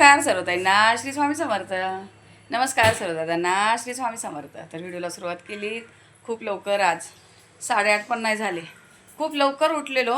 नमस्कार सर्वताईंना श्री स्वामी समर्थ. नमस्कार सर्वदादांना श्री स्वामी समर्थ. तर व्हिडिओला सुरुवात केली. खूप लवकर आज साडेआठ पण नाही झाले. खूप लवकर उठलेलो.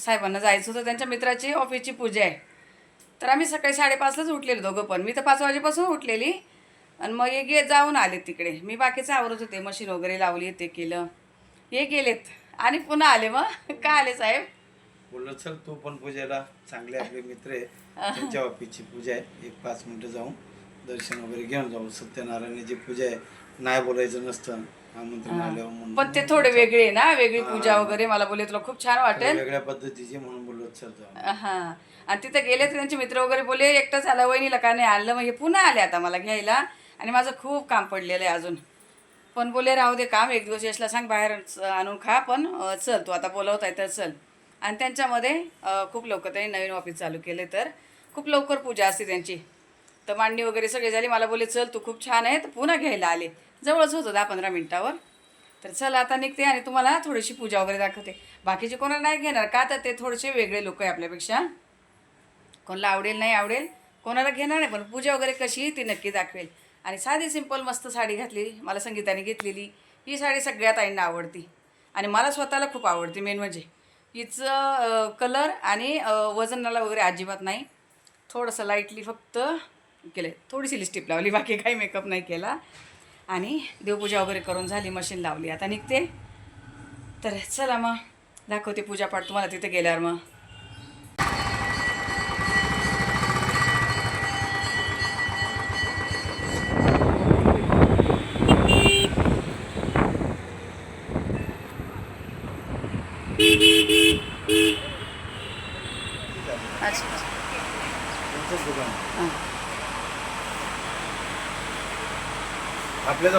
साहेबांना जायचं होतं. त्यांच्या मित्राची ऑफिसची पूजा आहे. तर आम्ही सकाळी साडेपाचलाच उठलेलो दोघं पण. मी तर पाच वाजेपासून उठलेली. आणि मग हे गे जाऊन आले तिकडे. मी बाकीचं आवरत होते. मशीन वगैरे लावली ते केलं. हे गेलेत. आणि पुन्हा आले मग. का आले साहेब? बोललो चल तू पण पूजेला. चांगले आपले मित्र आहे. त्यांच्या ऑफिसची पूजा आहे. एक पाच मिनिटं जाऊन दर्शन वगैरे घेऊन जाऊ. सत्यनारायणाची पूजा आहे. नाही बोलायचं नसतं. आमंत्रण आल्यावर पण ते थोडे वेगळे आहे ना? वेगळी पूजा वगैरे मला बोलले तुला खूप छान वाटेल. वेगळ्या पद्धतीचे म्हणून बोललो चल जाऊ. हा. आणि तिथं गेले तर त्यांचे मित्र वगैरे बोलले एकटं झालं वहिनीला का नाही आणलं? मग हे पुन्हा आले आता मला घ्यायला. आणि माझं खूप काम पडलेलं आहे अजून. पण बोले राहू दे काम एक दिवस यशला सांग बाहेर च- आणून खा पण अं, चल तू आता बोलवत आहे तर चल. आणि त्यांच्यामध्ये खूप लवकर त्यांनी नवीन ऑफिस चालू केले तर. खूप लवकर पूजा असते त्यांची. तर मांडणी वगैरे सगळी झाली. मला बोलले चल तू खूप छान आहे. तर पुन्हा घ्यायला आले. जवळच होतं दहा पंधरा मिनटावर. तर चल आता निघते आणि तुम्हाला थोडीशी पूजा वगैरे दाखवते. बाकीचे कोणाला नाही घेणार. का तर ते थोडेसे वेगळे लोक आहे आपल्यापेक्षा. कोणाला आवडेल नाही आवडेल कोणाला घेणार नाही. पण पूजा वगैरे कशी ती नक्की दाखवेल. आणि साधी सिंपल मस्त साडी घातली मला संगीताने घेतलेली. ही साडी सगळ्यात आईंना आवडती. आणि मला स्वतःला खूप आवडते मेन म्हणजे. हिचं कलर आणि वजनाला वगैरे अजिबात नाही. थोडंसं लाईटली फक्त केलं थोडीशी लिस्टिप लावली बाकी काही मेकअप नाही केला. आणि देवपूजा वगैरे करून झाली मशीन लावली. आता निघते. तर चला मग दाखवते पूजापाठ तुम्हाला तिथे गेल्यावर मग.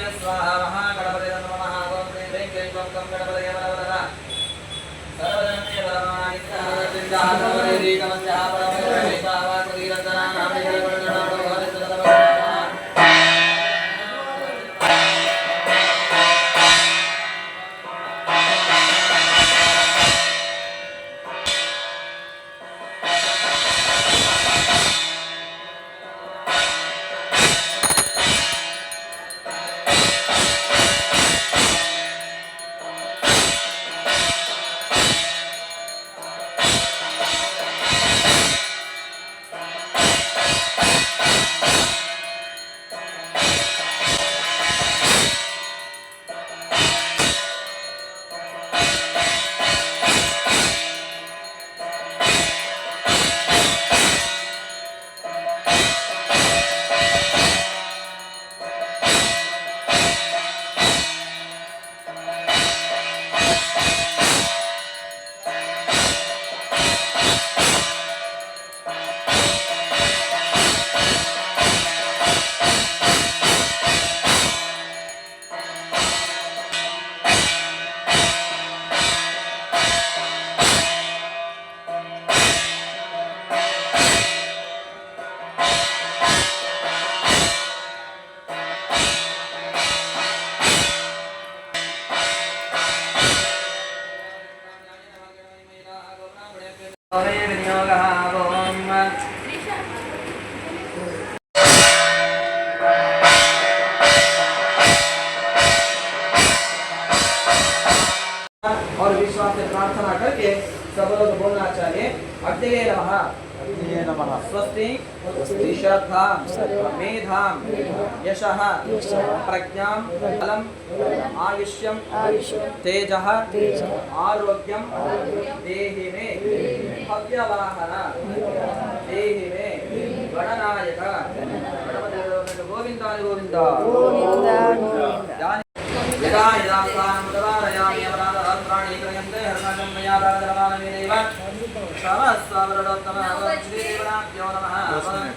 గణపతయ స్వాహ గణపతయ నమ గోత్రే వెంకటేశ్వరం గణపతయ నమ श्रद्धा मेधाम यशः प्रज्ञां बलम आयुष्यम तेजः आरोग्यम देहि मे भव्यवाहन देहि मे गणनायक गोविंद गोविंद यदा यदा स्थानं मुदवारयामि अपराधात्राणि क्रियन्ते हर्षं मया राजरवाणि देव सहस्रवरदोत्तमः श्रीदेवनाभ्यो नमः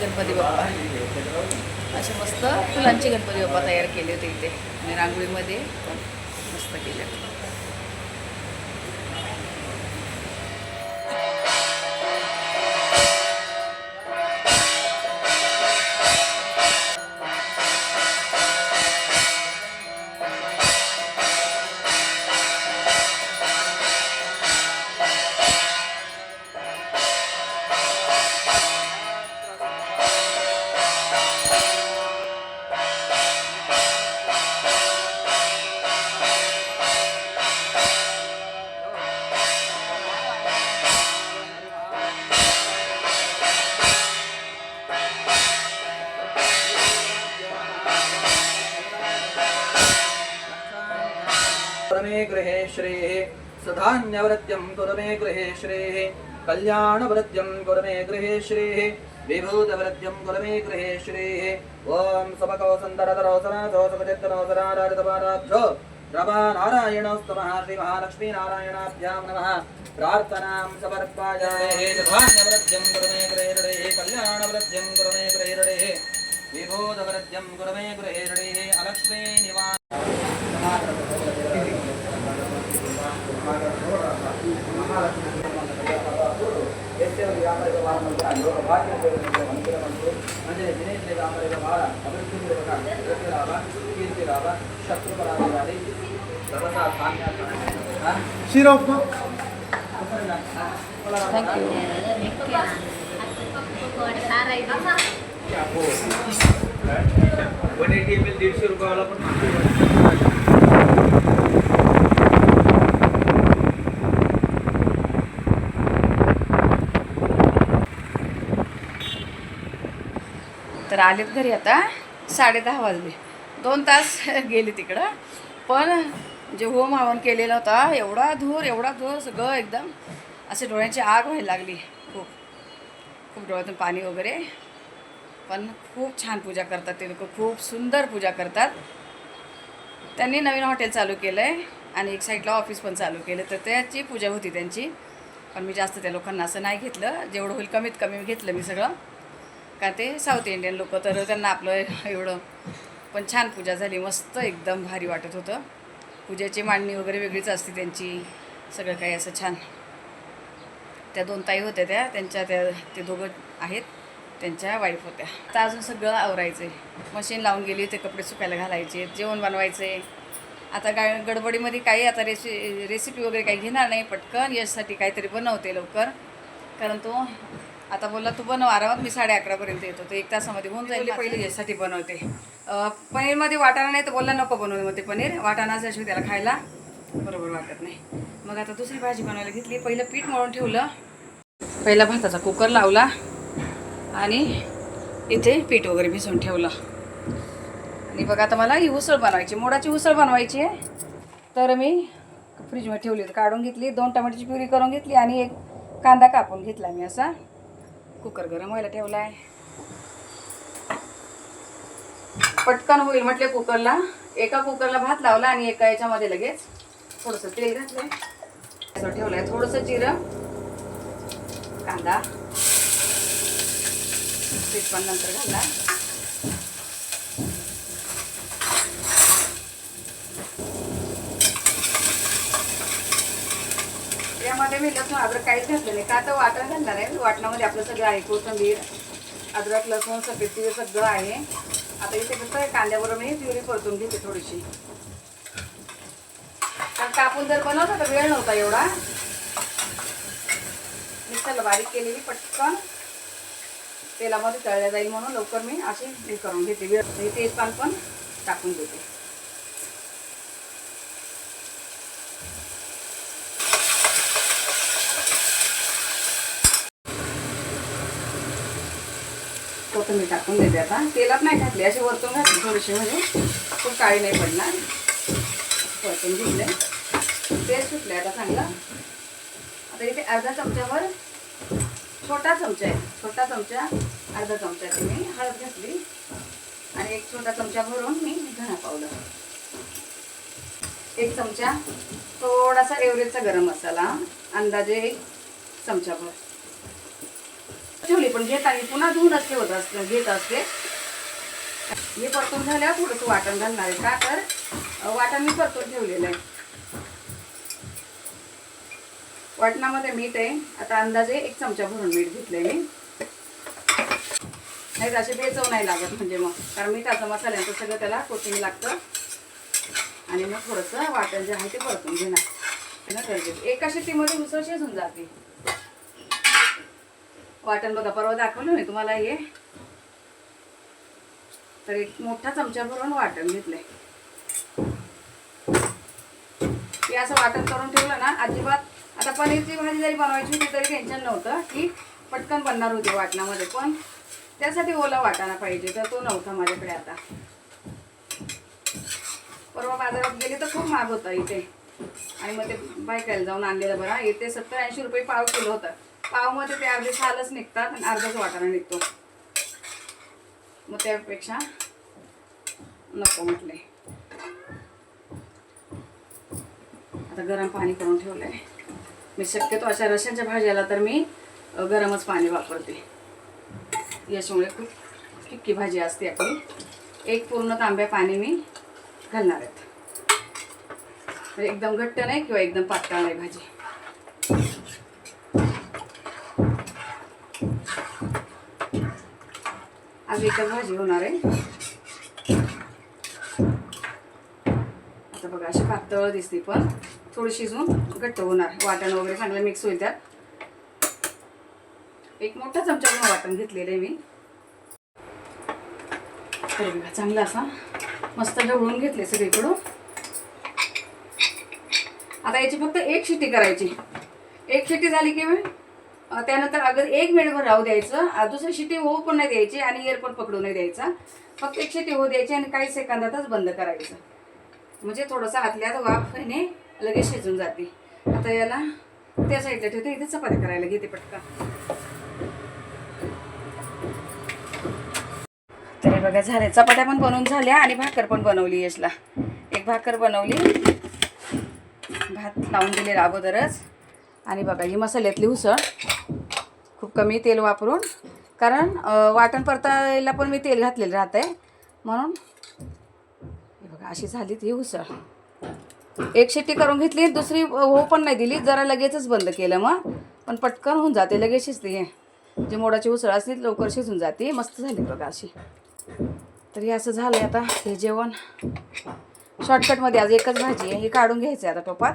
गणपती बाप्पा. असे मस्त फुलांचे गणपती बाप्पा तयार केले होते इथे. आणि रांगोळीमध्ये पण मस्त केले परमे गृहे श्रेः। सधान्यवृत्यं कुरु मे गृहे श्रेः। कल्याणवृत्यं कुरु मे गृहे श्रेः। विभूतवृत्यं कुरु मे गृहे श्रेः। ॐ सबकौ सुन्दरतरौ सनाथौ सुखचित्तनौ सनाराधितपाराभ्यो रमा नारायणोस्तमः श्रीमहालक्ष्मीनारायणाभ्यां नमः। प्रार्थनां समर्पयामहे सधान्यवृत्यं कुरु मे गृहे कल्याणवृत्यं कुरु मे गृहे विभूतवृत्यं कुरु मे गृहे अलक्ष्मी निवास शिरव thank you one eighty M L दीडशे रुपयाला पण तर आलेत घरी आता. साडेदहा वाजले. दोन तास गेले तिकडं. पण जे होम हवन केलेला होता एवढा धूर एवढा धूर सगळं एकदम. असे डोळ्यांची आग व्हायला लागली. खूप. खूप डोळ्यातून पाणी वगैरे. पण खूप छान पूजा करतात ते लोक. खूप सुंदर पूजा करतात. त्यांनी नवीन हॉटेल चालू केलं आहे आणि एक साईडला ऑफिस पण चालू केलं. तर त्याची पूजा होती त्यांची. पण मी जास्त त्या लोकांना असं नाही घेतलं. जेवढं होईल कमीत कमी घेतलं मी सगळं. का ते साऊथ इंडियन लोक तर त्यांना आपलं एवढं पण छान पूजा झाली मस्त एकदम भारी वाटत होतं. पूजेची मांडणी वगैरे वेगळीच असते त्यांची सगळं काही असं छान. त्या दोन ताई होत्या त्या त्यांच्या त्या ते दोघं आहेत त्यांच्या वाईफ होत्या. आता अजून सगळं आवरायचं आहे मशीन लावून गेली ते कपडे सुकायला घालायचे जेवण बनवायचे आता गा गडबडीमध्ये काही आता रेसि रेसिपी वगैरे काही घेणार नाही पटकन यासाठी काहीतरी बनवते लवकर. कारण तो आता बोलला तू बनव आरामात मी साडे अकरापर्यंत येतो. तर एक तासामध्ये होऊन जाईल पहिले यासाठी बनवते. पनीरमध्ये वाटाणा नाही तर बोलला नको बनवू मग ते पनीर. वाटाणा असल्याशिवाय त्याला खायला बरोबर वाटत नाही. मग आता दुसरी भाजी बनवायला घेतली. पहिलं पीठ मळून ठेवलं. पहिला भाताचा कुकर लावला आणि इथे पीठ वगैरे भिजवून ठेवलं. आणि बघा आता मला ही उसळ बनवायची मोडाची उसळ बनवायची आहे. तर मी फ्रीजमध्ये ठेवली काढून घेतली दोन टमाट्याची प्युरी करून घेतली आणि एक कांदा कापून घेतला मी असा. कुकर गरम व्हायला ठेवला आहे पटकन होईल म्हटले कुकरला. एका कुकरला भात लावला आणि एका याच्यामध्ये लगेच थोडंसं तेल घातलंय. असं ठेवलंय थोडंसं जिरं कांदा पीठ पण नंतर घालला यामध्ये मी लसूण अद्रक काहीच घातलं नाही. का तर वाटण घालणार आहे? वाटणामध्ये आपलं सगळं आहे कोथंबीर अद्रक लसूण सफेद तिळ सगळं आहे. आता इथे कसं आहे कांद्याबरोबर मी प्युरी परतून घेते थोडीशी. कारण कापून जर बनवता तर वेळ नव्हता एवढा. मिक्सरला बारीक केलेली पटकन. तेलामध्ये तळल्या जाईल म्हणून लवकर मी अशी हे करून घेते. वेळ हे तेजपान पण टाकून देते. मी टाकून देते आता. तेलात नाही घातली अशी वरतून घातली थोडीशी म्हणजे खूप काळी नाही पडणार. वरतून घेतले. तेल सुटले आता चांगलं. आता इथे अर्धा चमच्यावर छोटा चमचा आहे. छोटा चमचा अर्धा चमचा मी हळद घातली. आणि एक छोटा चमचा भरून मी धना पावलं एक चमचा थोडासा एवरेजचा गरम मसाला. अंदाजे एक चमचाभर. ठेवली पण घेताना पुन्हा धुवूनच ठेवत असते घेत असते. हे परतून झाल्यावर थोडंसं वाटण घालणार आहे. का तर वाटण मी परतून ठेवलेलं आहे. वाटणामध्ये मीठ आहे. आता अंदाजे एक चमचा भरून मीठ घेतलंय मी. नाही तर असे बेचव नाही लागत म्हणजे मग. कारण मिठाचं मसाल्यांचं सगळं त्याला कोथिंबीर लागतं. आणि मग थोडंसं वाटण जे आहे ते परतून घेणार. ना गरजेचं एका शेतीमध्ये उसळ शिजून जाते. वाटण बघा परवा दाखवलं मी तुम्हाला हे. तर एक मोठा चमचा भरून वाटण घेतलंय. हे असं वाटण करून ठेवलं ना अजिबात आता पनीरची भाजी जरी बनवायची होती तरी टेन्शन नव्हतं की पटकन बनणार होती वाटणामध्ये पण त्यासाठी ओला वाटाणा पाहिजे तर तो नव्हता माझ्याकडे आता. परवा बाजारात गेले तर खूप महाग होता इथे. आणि मग ते बायकायला जाऊन आणलेलं बरा इथे सत्तर ऐंशी रुपये पाव किलो होतं. पावमध्ये ते अर्धे सालच निघतात आणि अर्धाच वाटाणा निघतो. मग त्यापेक्षा नको म्हटले. आता गरम पाणी करून ठेवलंय. मी शक्यतो अशा रशांच्या भाज्याला तर मी गरमच पाणी वापरते. याच्यामुळे खूप फिक्की भाजी असते आपली. एक पूर्ण तांब्या पाणी मी घालणार आहेत म्हणजे एकदम घट्ट नाही किंवा एकदम पातळ नाही भाजी. आज एकच भाजी होणार आहे. आता बघा अशी पातळ दिसते पण. थोडी शिजून घट्ट होणार. वाटण वगैरे चांगलं मिक्स होईल त्यात. एक मोठा चमचा पण वाटण घेतलेलं आहे मी. तर बघा चांगला असा मस्त ढवळून घेतले सगळीकडून. आता याची फक्त एक शिट्टी करायची. एक शिट्टी झाली की अं, त्यानंतर अगर एक मिनिटभर राहू द्यायचं दुसरी शिटी होऊ पण नाही द्यायची आणि एअरपोर्ट पण पकडू नाही द्यायचा. फक्त एक शिटी होऊ द्यायची आणि काही सेकंदातच बंद करायचं. म्हणजे थोडंसं आतल्यात वाफने लगेच शिजून जाते. आता याला त्या साईडला ठेवते इथे चपाती करायला घेते पटकन. तरी बघा झाले. चपात्या पण बनवून झाल्या आणि भाकर पण बनवली यशला. एक भाकर बनवली. भात लावून दिलेला अगोदरच. आणि बघा ही मसाल्यातली उसळ. खूप कमी तेल वापरून कारण वाटण परतायला पण मी तेल घातलेलं राहत आहे म्हणून हे बघा अशी झाली ती उसळ. एक शेट्टी करून घेतली दुसरी हो पण नाही दिली जरा लगेचच बंद केलं मग. पण पटकन होऊन जाते लगेच शिजते हे. जे मोडाची उसळ असली लवकर शिजून जाते. मस्त झाली बघा अशी. तर हे असं झालं आता हे जेवण. शॉर्टकटमध्ये आज एकच भाजी आहे हे काढून घ्यायचं आहे आता टोपात.